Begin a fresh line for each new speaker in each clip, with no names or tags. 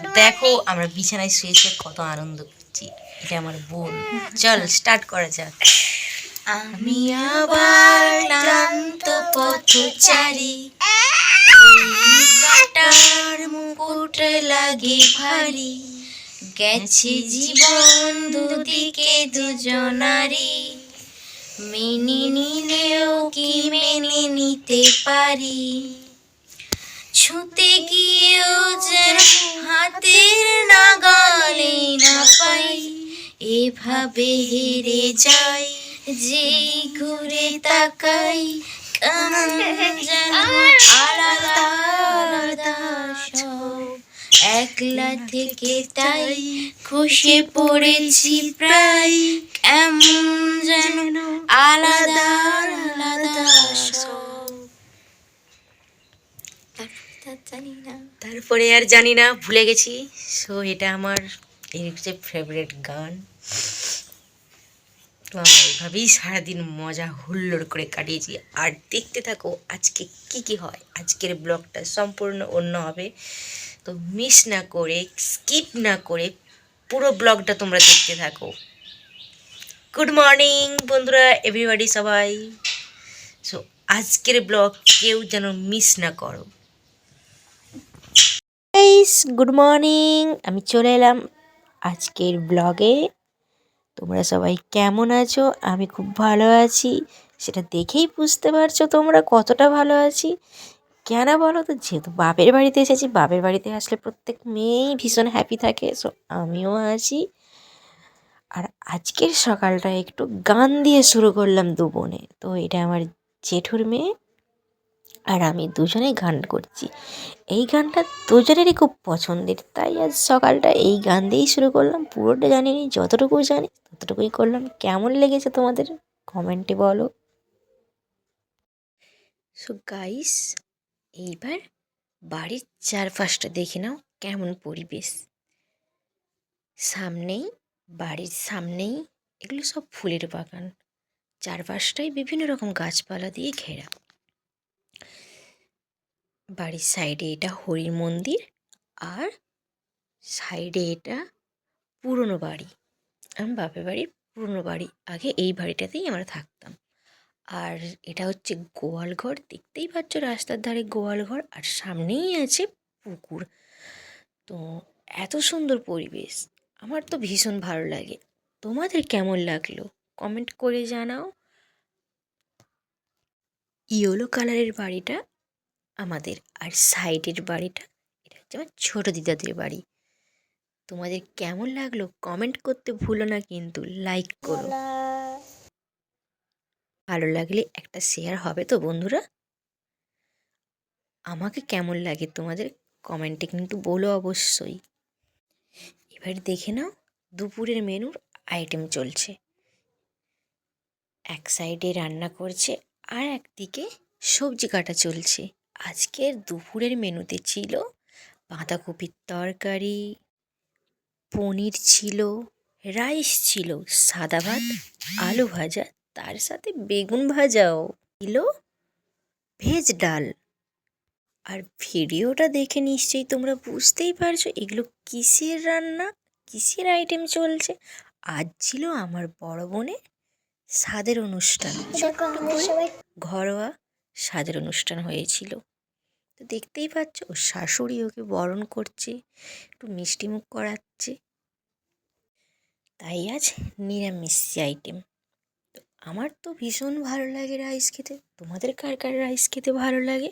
দেখো আমরা বিছানায় শুয়ে শুয়ে কত আনন্দ করছি। এটা আমার বোন। চল স্টার্ট করা যাক। আমি আবার ক্লান্ত পথচারী। কাটার মুকুট লাগে ভারী। গেছে জীবন দুদিকে দুজনারি মেনে নিলেও কি মেনে নিতে পারি? ছুতে গিয়েও যেন হাতের নাগালে না পাই। এভাবে হেরে যাই, যে ঘুরে তাকাই যেন আলাদা আলাদা একলা থেকে তাই খসে পড়েছি প্রায়। কেমন যেন আলাদা আলাদা সব জানি তারপরে আর জানি না, ভুলে গেছি। সো এটা আমার হচ্ছে ফেভারিট গান। তো এইভাবেই সারাদিন মজা হুল্লোড় করে কাটিয়েছি। আর দেখতে থাকো আজকে কি কি হয়। আজকের ব্লগটা সম্পূর্ণ অন্য হবে। তো মিস না করে স্কিপ না করে পুরো ব্লগটা তোমরা দেখতে থাকো। গুড মর্নিং বন্ধুরা এভরিবাডি সবাই। সো আজকের ব্লগ কেউ যেন মিস না করো। গাইস গুড মর্নিং আমি চলে এলাম আজকের ব্লগে তোমরা সবাই কেমন আছো? আমি খুব ভালো আছি। সেটা দেখেই বুঝতে পারছ তোমরা কতটা ভালো আছি। কেন বলো তো? যেহেতু বাপের বাড়িতে এসেছি, বাপের বাড়িতে আসলে প্রত্যেক মেয়েই ভীষণ হ্যাপি থাকে সো আমিও আছি। আর আজকের সকালটা একটু গান দিয়ে শুরু করলাম দু বোনে তো এটা আমার জেঠুর মেয়ে আর আমি দুজনেই গান করছি। এই গানটা দুজনেরই খুব পছন্দের, তাই আজ সকালটা এই গান দিয়েই শুরু করলাম। পুরোটা জানিনি যতটুকু জানি ততটুকুই করলাম। কেমন লেগেছে তোমাদের? কমেন্টে বলো। সো গাইস এইবার বাড়ির চারপাশটা দেখে নাও, কেমন পরিবেশ। সামনেই, বাড়ির সামনেই এগুলো সব ফুলের বাগান। চারপাশটাই বিভিন্ন রকম গাছপালা দিয়ে ঘেরা। বাড়ির সাইডে এটা হরির মন্দির আর সাইডে এটা পুরনো বাড়ি। আমার বাপের বাড়ির পুরনো বাড়ি। আগে এই বাড়িটাতেই আমরা থাকতাম। আর এটা হচ্ছে গোয়াল ঘর। দেখতেই পাচ্ছ রাস্তার ধারে গোয়াল ঘর আর সামনেই আছে পুকুর। তো এত সুন্দর পরিবেশ। আমার তো ভীষণ ভালো লাগে। তোমাদের কেমন লাগল? কমেন্ট করে জানাও। ইয়েলো কালারের বাড়িটা আমাদের আর সাইডের বাড়িটা, এটা হচ্ছে আমার ছোটো দিদাদের বাড়ি। তোমাদের কেমন লাগল কমেন্ট করতে ভুলো না কিন্তু লাইক করো। ভালো লাগলে একটা শেয়ার হবে তো বন্ধুরা? আমাকে কেমন লাগে তোমাদের কমেন্টে কিন্তু বলো অবশ্যই। এবার দেখে নাও দুপুরের মেনুর আইটেম চলছে। এক সাইডে রান্না করছে আর একদিকে সবজি কাটা চলছে। আজকের দুপুরের মেনুতে ছিল বাঁধাকপির তরকারি পনির ছিল রাইস ছিল সাদা ভাত আলু ভাজা তার সাথে বেগুন ভাজাও ছিল ভেজ ডাল। আর ভিডিওটা দেখে নিশ্চয়ই তোমরা বুঝতেই পারছ এগুলো কিসের রান্না কিসের আইটেম চলছে। আজ ছিল আমার বড় বোনে স্বাদের অনুষ্ঠান। ঘরোয়া স্বাদের অনুষ্ঠান হয়েছিল। তো দেখতেই পাচ্ছ, ওর শাশুড়ি ওকে বরণ করছে, একটু মিষ্টিমুখ করাচ্ছে। তাই আজ নিরামিষ আইটেম তো আমার তো ভীষণ ভালো লাগে রাইস খেতে। তোমাদের কার কার রাইস খেতে ভালো লাগে?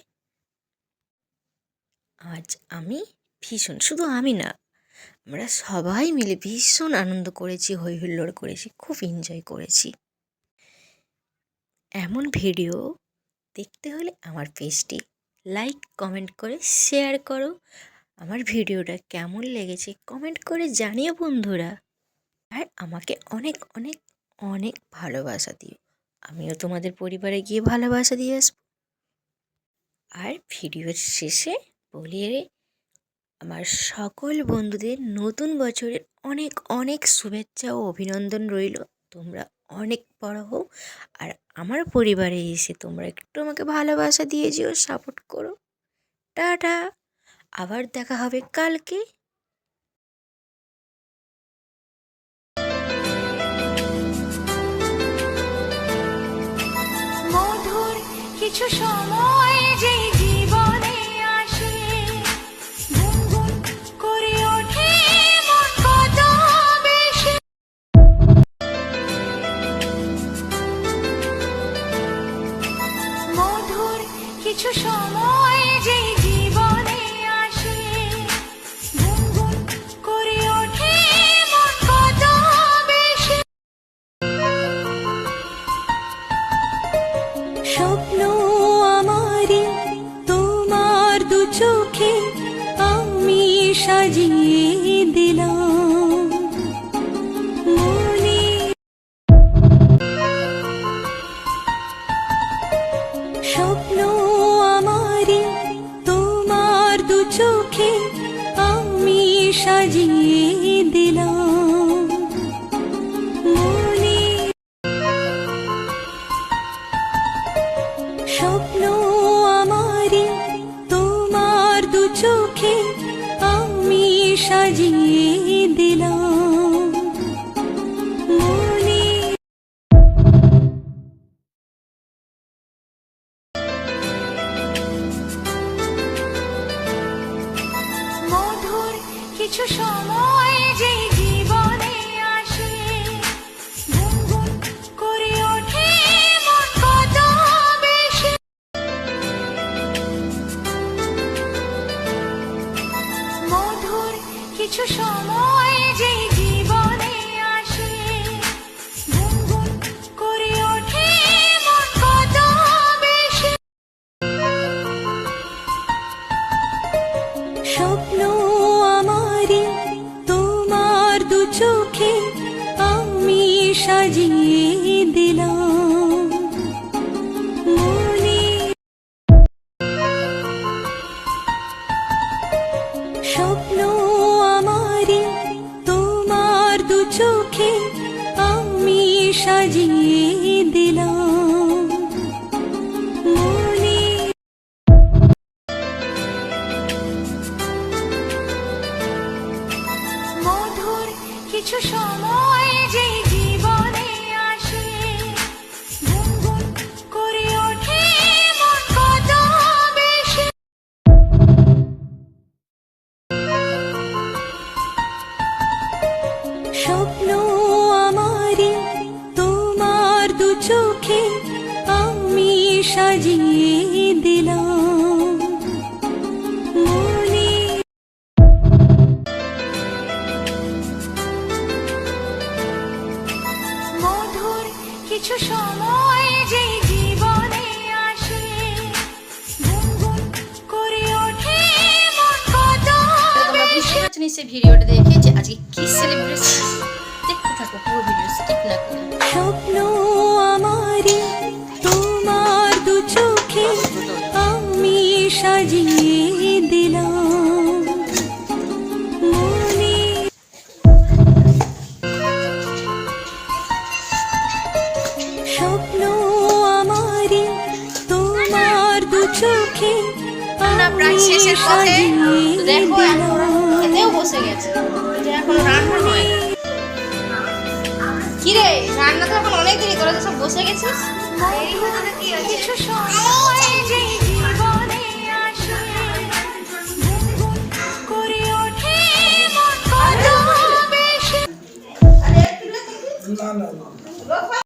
আজ আমি ভীষণ, শুধু আমি না, আমরা সবাই মিলে ভীষণ আনন্দ করেছি হই হুল্লোড় করেছি, খুব এনজয় করেছি। এমন ভিডিও দেখতে হলে আমার পেজটি লাইক, কমেন্ট করে শেয়ার করো। আমার ভিডিওটা কেমন লেগেছে কমেন্ট করে জানিও বন্ধুরা। আর আমাকে অনেক অনেক অনেক ভালোবাসা দিও। আমিও তোমাদের পরিবারে গিয়ে ভালোবাসা দিয়ে আসব। আর ভিডিওর শেষে বলি আমার সকল বন্ধুদের নতুন বছরের অনেক অনেক শুভেচ্ছা ও অভিনন্দন রইল। তোমরা অনেক বড় হোক। আর আমার পরিবারে এসে তোমরা একটু আমাকে ভালোবাসা দিয়ে যেও সাপোর্ট করো। টাটা। আবার দেখা হবে কালকে।
কিছু সময় যেই কিছু সময় যে জীবনে আসে, গুনগুন করে ওঠে মন কত বেশি। স্বপ্ন আমারি তোমার দু চোখে আমি সাজিয়ে দিলাম। সাজিয়ে দিলাম। স্বপ্ন আমারি তোমার দু চোখে আমি সাজিয়ে দিলাম। সাজিয়ে দিলাম। মধুর কিছু সময় যে জীবনে আসে গুনগুন করে ওঠে মন কত তোমরা
বুঝতে পারছ নিশ্চয়ই ভিডিওটা দেখে যে আজকে কি সেলিব্রেশন দেখতে থাকো পুরো ভিডিও স্কিপ না করে।
স্বপ্ন সাজিয়ে দিলাম। স্বপ্ন আমারি তোমার দু চোখে
আমরা প্রায় শেষের পথে দেখো খেতেও বসে গেছে। রান্না তো এখন অনেক দেরি তোরা তো সব বসে গেছিস?
কিছু সময় মন কত বেশি